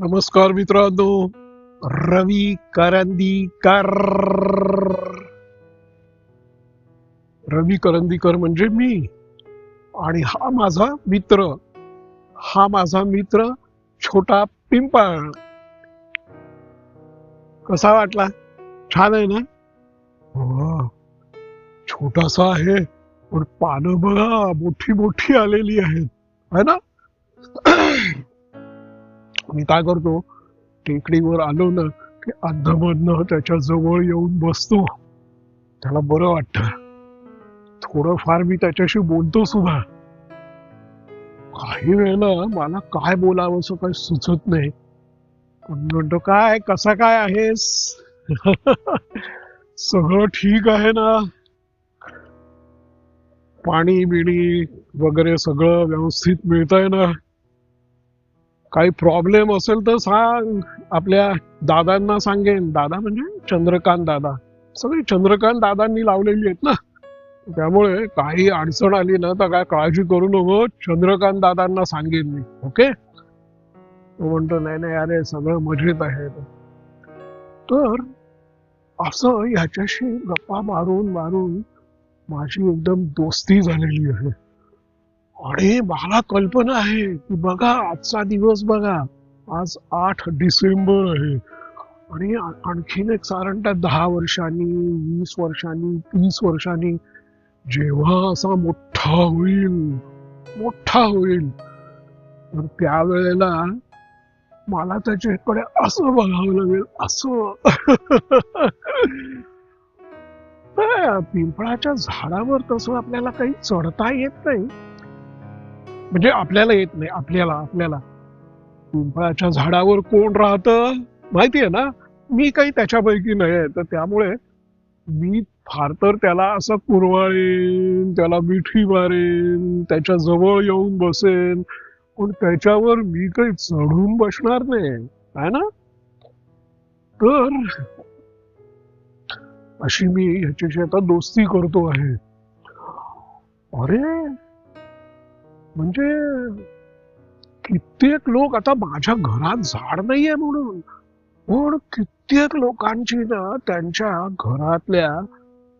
नमस्कार मित्रांनो रवी करंदीकर. रवी करंदीकर म्हणजे मी आणि हा माझा मित्र हा माझा मित्र छोटा पिंपळ. कसा वाटला? छान आहे ना? हो छोटासा आहे पण पानं बघा मोठी मोठी आलेली आहेत. है ना? मी काय करतो? टेकडीवर आलो ना की अंधमधनं त्याच्याजवळ येऊन बसतो. त्याला बरं वाटत. थोडंफार मी त्याच्याशी बोलतो सुद्धा. काही वेळेला मला काय बोलावंसं असं काही सुचत नाही. पण म्हणतो काय? कसा काय आहेस? सगळं ठीक आहे ना? पाणी बिणी वगैरे सगळं व्यवस्थित मिळतंय ना? काही प्रॉब्लेम असेल तर सांग. आपल्या दादांना सांगेन. दादा म्हणजे चंद्रकांत दादा. सगळे चंद्रकांत दादांनी लावलेली आहेत ना. त्यामुळे काही अडचण आली ना तर काय काळजी करू नको. चंद्रकांत दादांना सांगेन मी. ओके? तो म्हणतो नाही नाही अरे सगळं मजेत आहे. तर असं ह्याच्याशी गप्पा मारून मारून माझी एकदम दोस्ती झालेली आहे. अरे मला कल्पना आहे की बघा आजचा दिवस बघा. आज आठ डिसेंबर आहे. आणि आणखीन एक साधारणतः दहा वर्षांनी वीस वर्षांनी तीस वर्षांनी जेव्हा असा मोठा होईल मोठा होईल तर त्यावेळेला मला त्याच्याकडे असं बघावं लागेल असं. पिंपळाच्या झाडावर तसं आपल्याला काही चढता येत नाही. म्हणजे आपल्याला येत नाही आपल्याला आपल्याला. पिंपळाच्या झाडावर कोण राहतं? माहितीये ना? मी काही त्याच्यापैकी नाही आहे तर त्यामुळे मी फार तर त्याला असं कुरवाळेन त्याला मिठी मारेन त्याच्याजवळ येऊन बसेन. पण त्याच्यावर मी काही चढून बसणार नाही. आहे ना? तर अशी मी ह्याच्याशी आता दोस्ती करतो आहे. अरे! म्हणजे कित्येक लोक आता माझ्या घरात झाड नाहीये म्हणून. पण कित्येक लोकांची ना त्यांच्या घरातल्या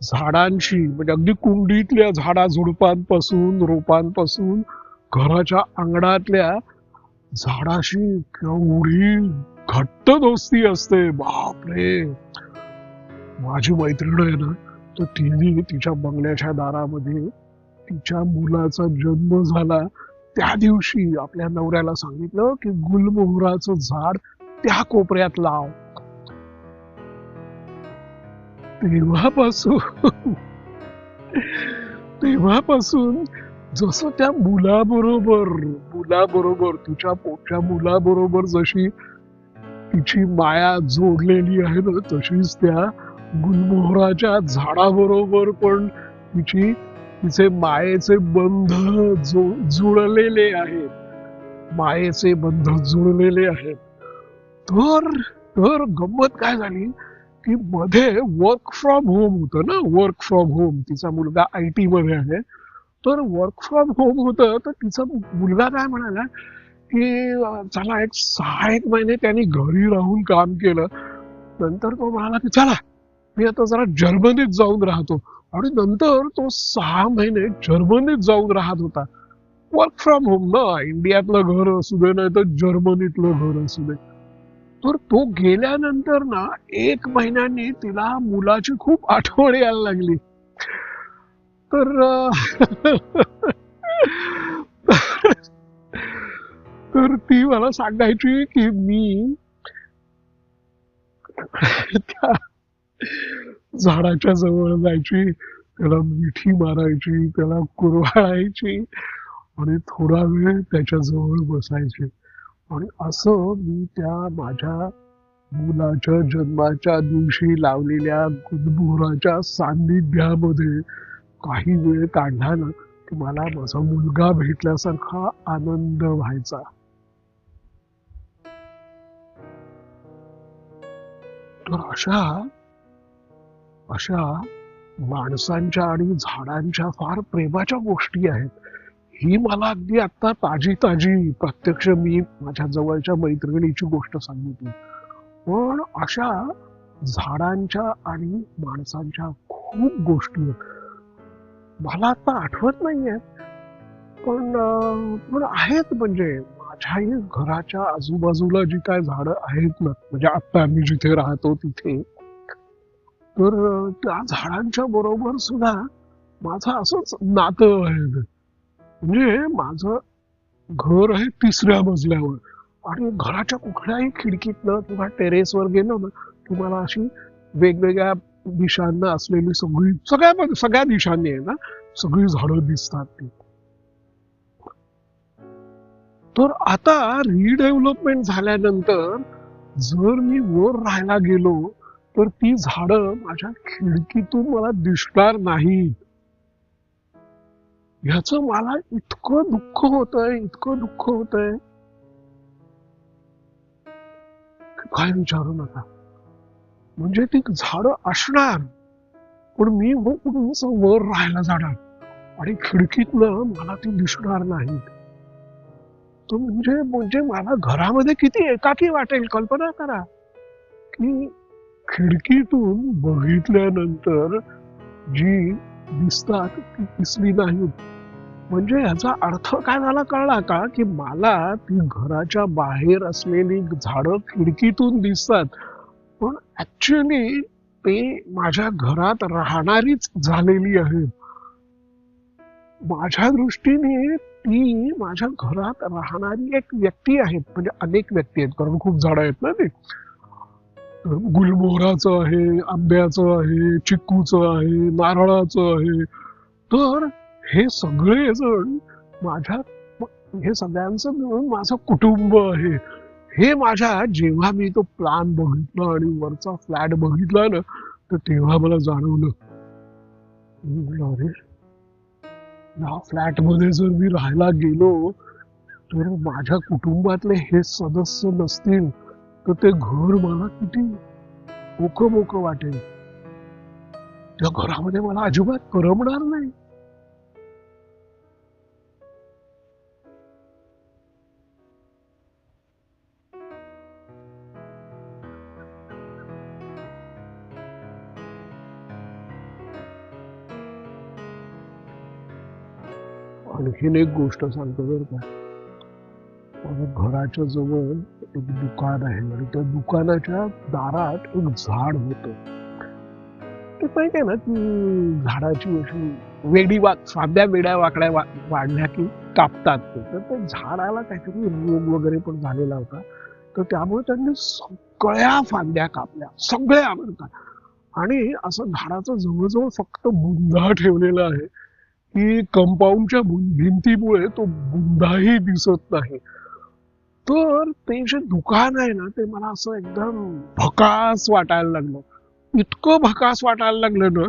झाडांशी म्हणजे अगदी कुंडीतल्या झाडा झुडपांपासून रोपांपासून घराच्या अंगणातल्या झाडाशी केवढी घट्ट दोस्ती असते. बापरे! माझी मैत्रीण आहे ना तर तिने तिच्या बंगल्याच्या दारामध्ये तिच्या मुलाचा जन्म झाला. त्या दिवशी आपल्या नवऱ्याला सांगितलं की गुलमोहराचं झाड त्या कोपऱ्यात लाव. तेव्हापासून तेव्हापासून जसं त्या मुलाबरोबर मुलाबरोबर तिच्या पोटच्या मुलाबरोबर जशी तिची माया जोडलेली आहे ना तशीच त्या गुलमोहराच्या झाडाबरोबर पण तिची तिचे मायेचे बंध जुळलेले आहेत. मायेचे बंध जुळलेले आहेत. तर तर गंमत काय झाली? की मध्ये वर्क फ्रॉम होम होतं ना? वर्क फ्रॉम होम तिचा मुलगा आय टी मध्ये आहे. तर वर्क फ्रॉम होम होतं. तर तिचा मुलगा काय म्हणाला? की चला एक सहा एक महिने त्यांनी घरी राहून काम केलं. नंतर तो म्हणाला की चला मी आता जरा जर्मनीत जाऊन राहतो. आणि नंतर तो सहा महिने जर्मनीत जाऊन राहत होता. वर्क फ्रॉम होम ना इंडियातलं घर असू दे नाही तर जर्मनीतलं घर असू दे. तर तो गेल्यानंतर ना एक महिन्यानी तिला मुलाची खूप आठवण यायला लागली. तर तर ती मला सांगायची की मी त्या झाडाच्या जवळ जायची त्याला मिठी मारायची त्याला कुरवाळायची आणि थोडा वेळ त्याच्याजवळ बसायची. आणि असं मी त्या माझ्या मुलाच्या जन्माच्या दिवशी लावलेल्या गुदमोहराच्या सान्निध्यामध्ये काही वेळ काढला ना की मला माझा मुलगा भेटल्यासारखा आनंद व्हायचा. तर अशा अशा माणसांच्या आणि झाडांच्या फार प्रेमाच्या गोष्टी आहेत. ही मला अगदी आता ताजी ताजी प्रत्यक्ष मी माझ्या जवळच्या मैत्रिणीची गोष्ट सांगितली पण अशा झाडांच्या आणि माणसांच्या खूप गोष्टी आहेत. मला आता आठवत नाहीये पण पण आहेत म्हणजे माझ्याही घराच्या आजूबाजूला जी काय झाडं आहेत ना म्हणजे आता आम्ही जिथे राहतो तिथे तर त्या झाडांच्या बरोबर सुद्धा माझं असंच नातं आहे. म्हणजे माझं घर आहे तिसऱ्या मजल्यावर. आणि घराच्या कुठल्याही खिडकीतनं किंवा टेरेसवर गेलो ना तुम्हाला अशी वेगवेगळ्या दिशांना असलेली सगळी सगळ्या सगळ्या दिशांनी आहे ना सगळी झाडं दिसतात ती. तर आता रिडेव्हलपमेंट झाल्यानंतर जर मी वर राहायला गेलो तर ती झाडं माझ्या खिडकीतून मला दिसणार नाही ह्याच मला इतकं दुःख होतंय इतकं दुःख होतंय. काय विचारू नका. म्हणजे ती झाड असणार पण मी वर राहायला जाणार आणि खिडकीतनं मला ती दिसणार नाही तो म्हणजे म्हणजे मला घरामध्ये किती एकाकी वाटेल कल्पना करा की खिडकीतून बघितल्यानंतर जी दिसतात ती दिसली नाही. म्हणजे याचा अर्थ काय झाला कळला का? की मला ती घराच्या बाहेर असलेली झाडं खिडकीतून दिसतात. पण ऍक्च्युली ते माझ्या घरात राहणारीच झालेली आहेत माझ्या दृष्टीने ती माझ्या घरात राहणारी एक व्यक्ती आहेत म्हणजे अनेक व्यक्ती आहेत. कारण खूप झाडं आहेत ना ते. गुलमोहराचं आहे आंब्याचं आहे चिक्कूचं आहे नारळाचं आहे. तर हे सगळे जण माझ्या हे सगळ्यांचं मिळून माझं कुटुंब आहे. हे माझ्या जेव्हा मी तो प्लान बघितला आणि वरचा फ्लॅट बघितला ना तर तेव्हा मला जाणवलं. अरे या फ्लॅटमध्ये जर मी राहायला गेलो तर माझ्या कुटुंबातले हे सदस्य नसतील. तर ते घर मला किती मोक मोक वाटेल. त्या घरामध्ये मला अजिबात करमणार नाही. आणखीन एक गोष्ट सांगतो बरं का. घराच्या जवळ एक दुकान आहे आणि त्या दुकानाच्या दारात एक झाड होत. ते माहिती आहे ना की झाडाची अशी वेडी वा साध्या वेड्या वाकड्या वा- वाढल्या की कापतात तर त्या झाडाला काहीतरी रोग वगैरे पण झालेला होता. तर त्यामुळे त्यांनी सगळ्या फांद्या कापल्या सगळ्या बरं का आणि असं झाडाचं जवळजवळ फक्त बुंदा ठेवलेला आहे. की कंपाऊंडच्या भिंतीमुळे तो बुंदाही दिसत नाही. तर ते जे दुकान आहे ना ते मला असं एकदम भकास वाटायला लागलं. इतकं भकास वाटायला लागलं ना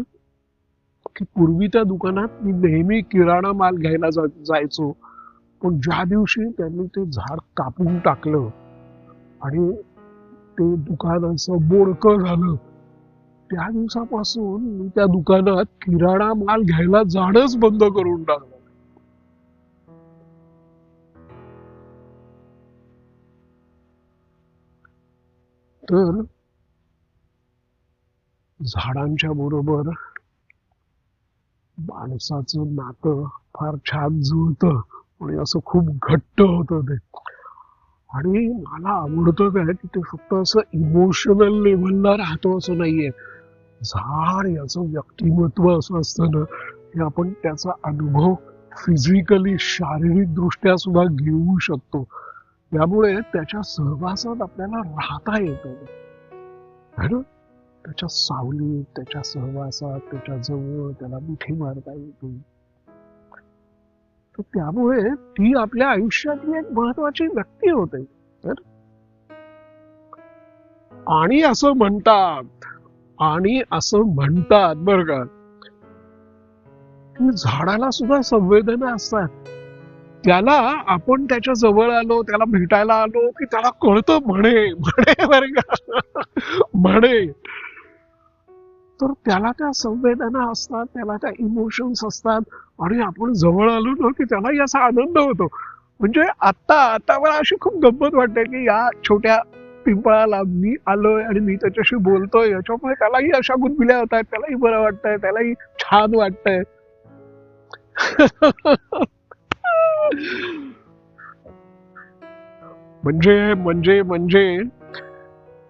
की पूर्वी त्या दुकानात मी नेहमी किराणा माल घ्यायला जायचो. पण ज्या दिवशी त्यांनी ते झाड कापून टाकलं आणि ते दुकान असं बोडक झालं त्या दिवसापासून मी त्या दुकानात किराणा माल घ्यायला जाणंच बंद करून टाकलं. तर झाडांच्या बरोबर माणसाचं नातं फार छान जुळत आणि असं खूप घट्ट होतं ते. आणि मला आवडतं काय की ते फक्त असं इमोशनल लेवलला राहतो असं नाहीये. झाड याचं व्यक्तिमत्व असं असतं ना की आपण त्याचा अनुभव फिजिकली शारीरिक दृष्ट्या सुद्धा घेऊ शकतो. त्यामुळे त्याच्या सहवासात आपल्याला राहता येतं. त्याच्या सावलीत त्याच्या सहवासात त्याच्याजवळ त्याला मिठी मारता येते. तर त्यामुळे ती आपल्या आयुष्यातली एक महत्वाची व्यक्ती होते. तर आणि असं म्हणतात आणि असं म्हणतात बर का. की झाडाला सुद्धा संवेदना असतात. त्याला आपण त्याच्याजवळ आलो त्याला भेटायला आलो की त्याला कळतं म्हणे म्हणे बरे का? म्हणे. तर त्याला त्या संवेदना असतात त्याला त्या इमोशन्स असतात. आणि आपण जवळ आलो ना की त्याला असा आनंद होतो. म्हणजे आता आता मला अशी खूप गंमत वाटते की या छोट्या पिंपळाला मी आलोय आणि मी त्याच्याशी बोलतोय. याच्यामुळे त्यालाही अशा गुदबिल्या होत आहेत त्यालाही बरं वाटतंय त्यालाही छान वाटतंय. म्हणजे म्हणजे म्हणजे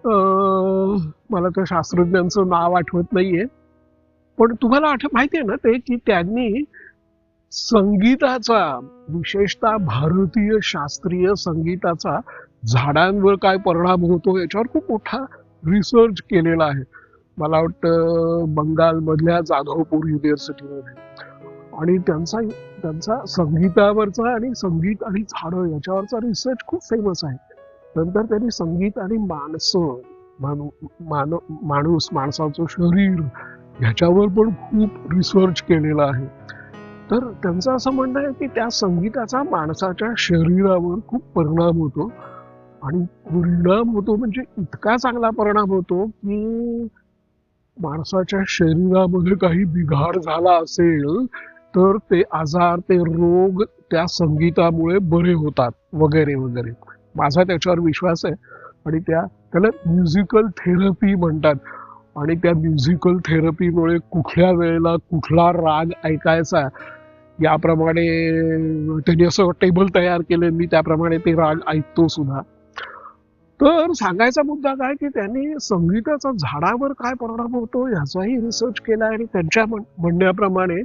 अं, मला त्या शास्त्रज्ञांचं नाव आठवत नाहीये. पण तुम्हाला आठ माहितीये ना ते की त्यांनी संगीताचा विशेषतः भारतीय शास्त्रीय संगीताचा झाडांवर काय परिणाम होतो याच्यावर खूप मोठा रिसर्च केलेला आहे. मला वाटतं बंगालमधल्या जाधवपूर युनिव्हर्सिटीमध्ये आणि त्यांचा त्यांचा संगीतावरचा आणि संगीत आणि झाडं याच्यावरचा रिसर्च खूप फेमस आहे. नंतर त्यांनी संगीत आणि माणसं माणू मान माणूस माणसाचं शरीर ह्याच्यावर पण खूप रिसर्च केलेला आहे. तर त्यांचं असं म्हणणं आहे की त्या संगीताचा माणसाच्या शरीरावर खूप परिणाम होतो. आणि परिणाम होतो म्हणजे इतका चांगला परिणाम होतो की माणसाच्या शरीरामध्ये काही बिघाड झाला असेल तर ते आजार ते रोग त्या संगीतामुळे बरे होतात वगैरे वगैरे. माझा त्याच्यावर विश्वास आहे. आणि त्या त्याला म्युझिकल थेरपी म्हणतात. आणि त्या म्युझिकल थेरपीमुळे कुठल्या वेळेला कुठला राग ऐकायचा याप्रमाणे त्यांनी असं टेबल तयार केले मी त्याप्रमाणे ते राग ऐकतो सुद्धा. तर सांगायचा मुद्दा काय की त्यांनी संगीताचा झाडावर काय परिणाम होतो याचाही रिसर्च केला आणि त्यांच्या म्हण- म्हणण्याप्रमाणे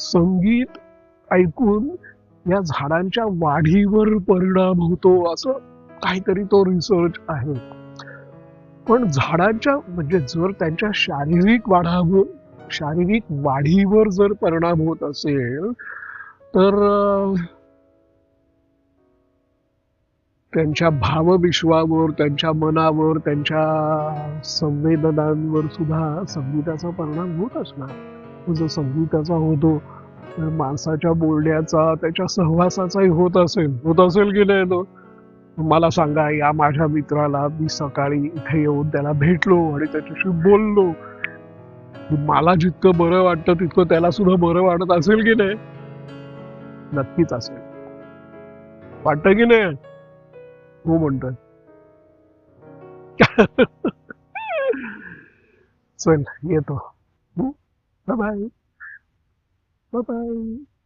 संगीत ऐकून या झाडांच्या वाढीवर परिणाम होतो असं काहीतरी तो रिसर्च आहे. पण झाडांच्या म्हणजे जर त्यांच्या शारीरिक वाढावर शारीरिक वाढीवर जर परिणाम होत असेल तर त्यांच्या भावविश्वावर त्यांच्या मनावर त्यांच्या संवेदनांवर सुद्धा संगीताचा परिणाम होत असणार. जो संगीताचा होतो माणसाच्या बोलण्याचा त्याच्या सहवासाचाही होत असेल होत असेल की नाही तो? मला सांगा या माझ्या मित्राला मी सकाळी इथे येऊन त्याला भेटलो आणि त्याच्याशी बोललो. मला जितकं बरं वाटतं तितकं त्याला सुद्धा बरं वाटत असेल की नाही? नक्कीच असेल. वाटतं की नाही? हो म्हणतोय. चल येतो. 拜拜，拜拜。